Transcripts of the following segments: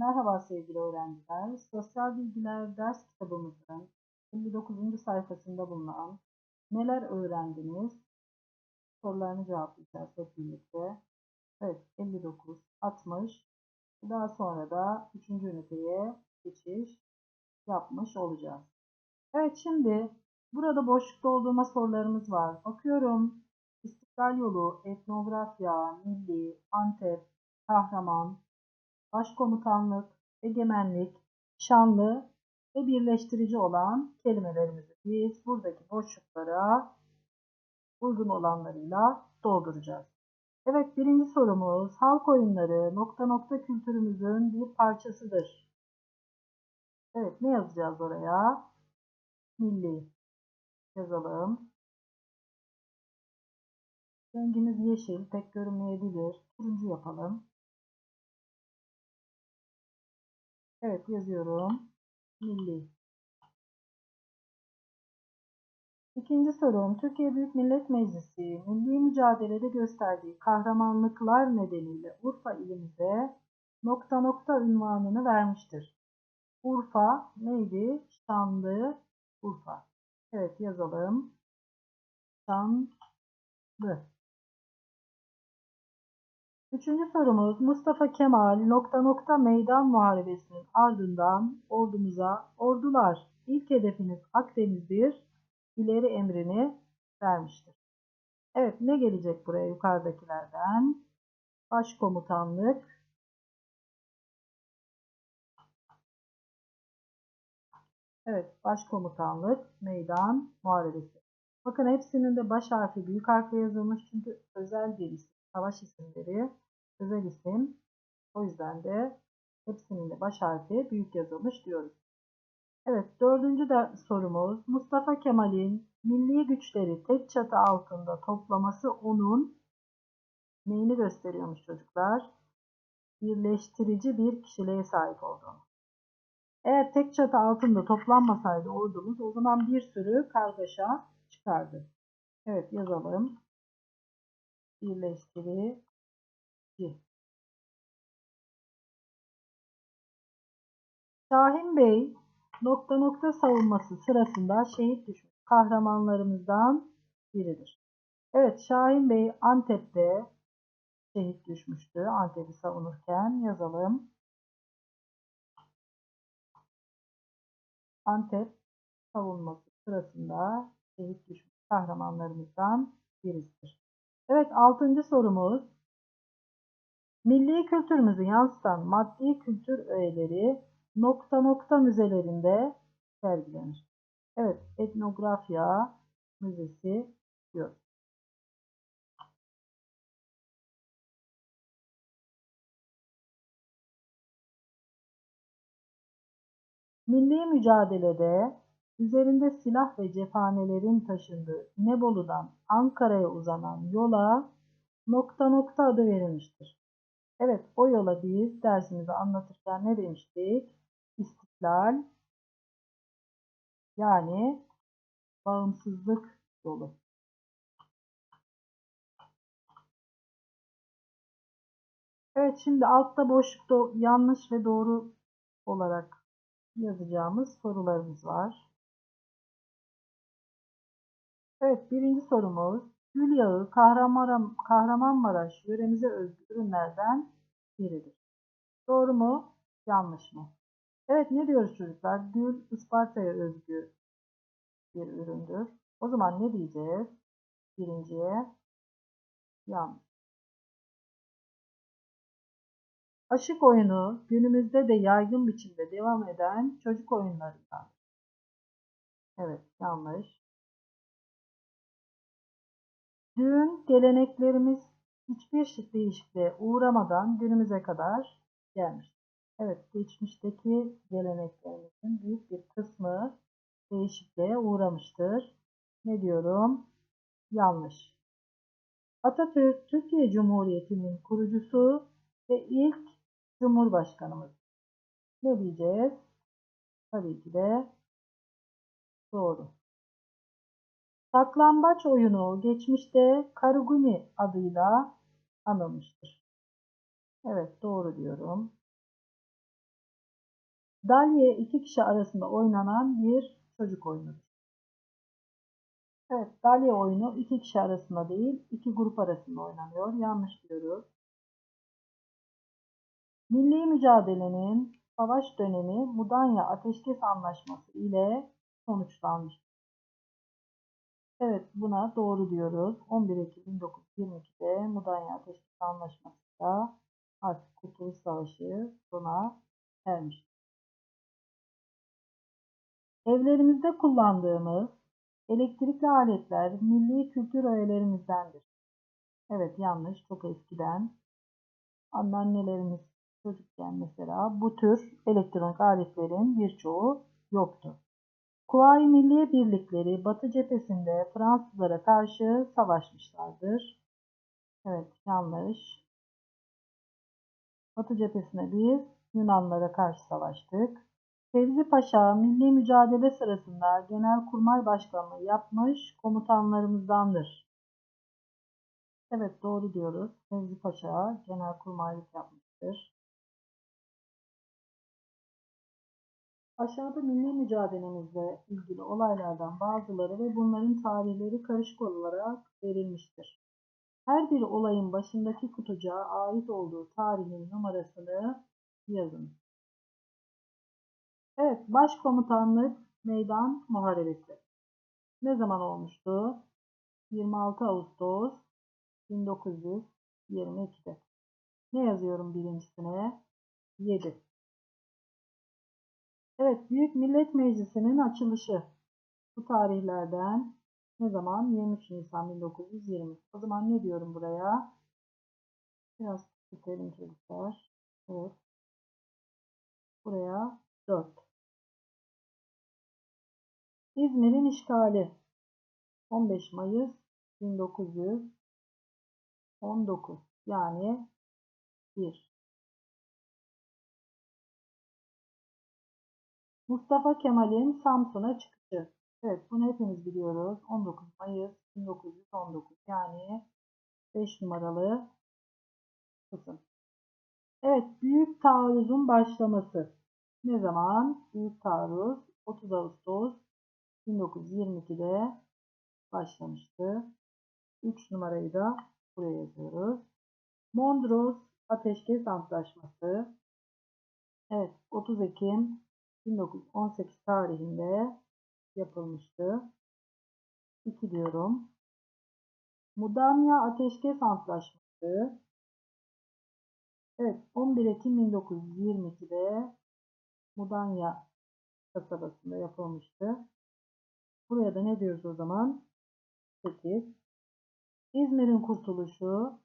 Merhaba sevgili öğrenciler. Sosyal bilgiler ders kitabımızın 59. sayfasında bulunan neler öğrendiniz sorularını cevaplayacağız hep birlikte. Evet 59, 60. Daha sonra da 3. üniteye geçiş yapmış olacağız. Evet şimdi burada boşlukta olduğuma sorularımız var. Bakıyorum. İstiklal yolu, etnografya, milli, Antep, kahraman, başkomutanlık, egemenlik, şanlı ve birleştirici olan kelimelerimizi biz buradaki boşluklara uygun olanlarıyla dolduracağız. Evet birinci sorumuz halk oyunları nokta nokta kültürümüzün bir parçasıdır. Evet ne yazacağız oraya? Milli yazalım. Rengimiz yeşil pek görünmeyebilir. Turuncu yapalım. Evet yazıyorum. Milli. İkinci sorum. Türkiye Büyük Millet Meclisi milli mücadelede gösterdiği kahramanlıklar nedeniyle Urfa ilimize nokta nokta ünvanını vermiştir. Urfa neydi? Şanlı Urfa. Evet yazalım. Şanlı. Üçüncü sorumuz Mustafa Kemal nokta nokta meydan muharebesinin ardından ordumuza ordular ilk hedefiniz Akdeniz'dir ileri emrini vermiştir. Evet ne gelecek buraya yukarıdakilerden? Başkomutanlık Evet başkomutanlık meydan muharebesi. Bakın hepsinin de baş harfi büyük harfle yazılmış çünkü özel bir isim savaş isimleri özel isim. O yüzden de hepsinin baş harfi büyük yazılmış diyoruz. Evet dördüncü de sorumuz Mustafa Kemal'in milli güçleri tek çatı altında toplaması onun neyini gösteriyormuş çocuklar? Birleştirici bir kişiliğe sahip olduğunu. Eğer tek çatı altında toplanmasaydı ordumuz o zaman bir sürü kargaşa çıkardı. Evet yazalım birleştirici. Şahin Bey nokta nokta savunması sırasında şehit düşmüş kahramanlarımızdan biridir. Evet Şahin Bey Antep'te şehit düşmüştü. Antep'i savunurken yazalım. Antep savunması sırasında şehit düşmüş kahramanlarımızdan birisidir. Evet altıncı sorumuz. Milli kültürümüzü yansıtan maddi kültür öğeleri nokta nokta müzelerinde sergilenir. Evet etnografya müzesi diyor. Milli mücadelede üzerinde silah ve cephanelerin taşındığı İnebolu'dan Ankara'ya uzanan yola nokta nokta adı verilmiştir. Evet o yola biz dersimizi anlatırken ne demiştik? İstiklal yani bağımsızlık yolu. Evet şimdi altta boşlukta yanlış ve doğru olarak yazacağımız sorularımız var. Evet birinci sorumuz. Gül yağı Kahraman, Kahramanmaraş yöremize özgü ürünlerden biridir. Doğru mu? Yanlış mı? Evet ne diyoruz çocuklar? Gül Isparta'ya özgü bir üründür. O zaman ne diyeceğiz? Birinciye yanlış. Aşık oyunu günümüzde de yaygın biçimde devam eden çocuk oyunlarından. Evet yanlış. Düğün geleneklerimiz hiçbir değişikliğe uğramadan günümüze kadar gelmiş. Evet, geçmişteki geleneklerimizin büyük bir kısmı değişikliğe uğramıştır. Ne diyorum? Yanlış. Atatürk, Türkiye Cumhuriyeti'nin kurucusu ve ilk Cumhurbaşkanımız. Ne diyeceğiz? Tabii ki de doğru. Saklambaç oyunu geçmişte Karuguni adıyla anılmıştır. Evet doğru diyorum. Dalye iki kişi arasında oynanan bir çocuk oyunudur. Evet, dalye oyunu iki kişi arasında değil, iki grup arasında oynanıyor. Yanlış diyoruz. Milli mücadelenin savaş dönemi Mudanya Ateşkes Anlaşması ile sonuçlanmıştır. Evet, buna doğru diyoruz. 11 Ekim 1922'de Mudanya Ateşkes Anlaşması'yla artık Kurtuluş Savaşı sona ermiştir. Evlerimizde kullandığımız elektrikli aletler milli kültür öğelerimizdendir. Evet yanlış çok eskiden anneannelerimiz çocukken mesela bu tür elektronik aletlerin birçoğu yoktu. Kuvayi Milliye Birlikleri Batı cephesinde Fransızlara karşı savaşmışlardır. Evet yanlış. Batı cephesine biz Yunanlara karşı savaştık. Fevzi Paşa milli mücadele sırasında Genelkurmay Başkanlığı yapmış komutanlarımızdandır. Evet doğru diyoruz. Fevzi Paşa genelkurmaylık yapmıştır. Aşağıda milli mücadelemizle ilgili olaylardan bazıları ve bunların tarihleri karışık olarak verilmiştir. Her bir olayın başındaki kutucuğa ait olduğu tarihin numarasını yazın. Evet, Başkomutanlık Meydan Muharebesi. Ne zaman olmuştu? 26 Ağustos 1922'de. Ne yazıyorum birincisine? 7. Evet, Büyük Millet Meclisi'nin açılışı. Bu tarihlerden ne zaman? 23 Nisan 1920. O zaman ne diyorum buraya? Biraz küçültelim çocuklar. Evet. Buraya 4. İzmir'in işgali 15 Mayıs 1919 yani 1. Mustafa Kemal'in Samsun'a çıkışı. Evet bunu hepimiz biliyoruz. 19 Mayıs 1919 yani 5 numaralı kısım. Evet büyük taarruzun başlaması. Ne zaman? Büyük taarruz 30 Ağustos 1922'de başlamıştı. 3 numarayı da buraya yazıyoruz. Mondros Ateşkes Antlaşması. Evet 30 Ekim 1918 tarihinde yapılmıştı. 2 diyorum. Mudanya Ateşkes Antlaşması. Evet 11 Ekim 1922'de Mudanya kasabasında yapılmıştı. Buraya da ne diyoruz o zaman? 8. İzmir'in kurtuluşu.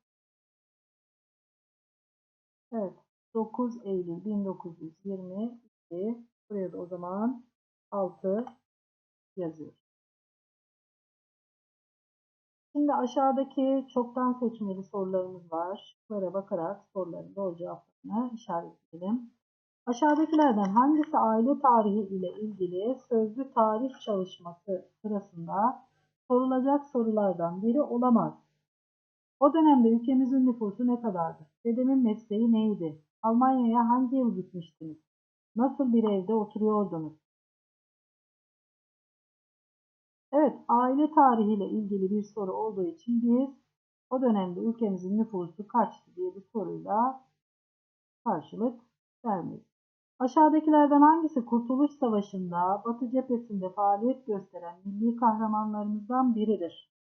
Evet. 9 Eylül 1922. Buraya da o zaman 6 yazıyor. Şimdi aşağıdaki çoktan seçmeli sorularımız var. Şıklara bakarak soruların doğru cevaplarını işaretleyelim. Aşağıdakilerden hangisi aile tarihi ile ilgili sözlü tarih çalışması sırasında sorulacak sorulardan biri olamaz? O dönemde ülkemizin nüfusu ne kadardı? Dedemin mesleği neydi? Almanya'ya hangi yıl gitmiştiniz? Nasıl bir evde oturuyordunuz? Evet, aile tarihiyle ilgili bir soru olduğu için biz o dönemde ülkemizin nüfusu kaçtı diye bir soruyla karşılık vermeyiz. Aşağıdakilerden hangisi Kurtuluş Savaşı'nda Batı cephesinde faaliyet gösteren milli kahramanlarımızdan biridir?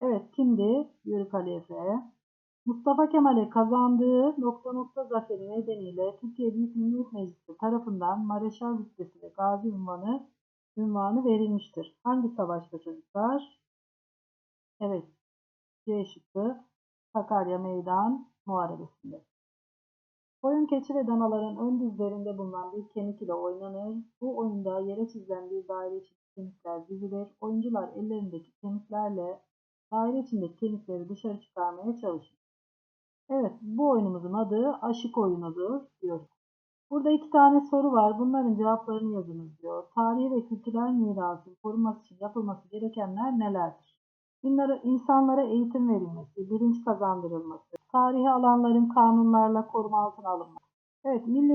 Evet kimdi? Yörük Ali Efe. Mustafa Kemal'e kazandığı nokta nokta zaferi nedeniyle Türkiye Büyük Millet Meclisi tarafından Mareşal rütbesi ve Gazi unvanı, unvanı verilmiştir. Hangi savaşta çocuklar? Evet. C şıkkı. Sakarya Meydan Muharebesi'nde. Koyun, keçi ve danaların ön dizlerinde bulunan bir kemik ile oynanır. Bu oyunda yere çizilen bir daire içindeki kemikler dizilir. Oyuncular ellerindeki kemiklerle daire içindeki kemikleri dışarı çıkarmaya çalışır. Evet, bu oyunumuzun adı aşık oyunudur diyor. Burada iki tane soru var. Bunların cevaplarını yazınız diyor. Tarihi ve kültürel mirasın korunması için yapılması gerekenler nelerdir? İnsanlara eğitim verilmesi, bilinç kazandırılması, tarihi alanların kanunlarla koruma altına alınması. Evet, milli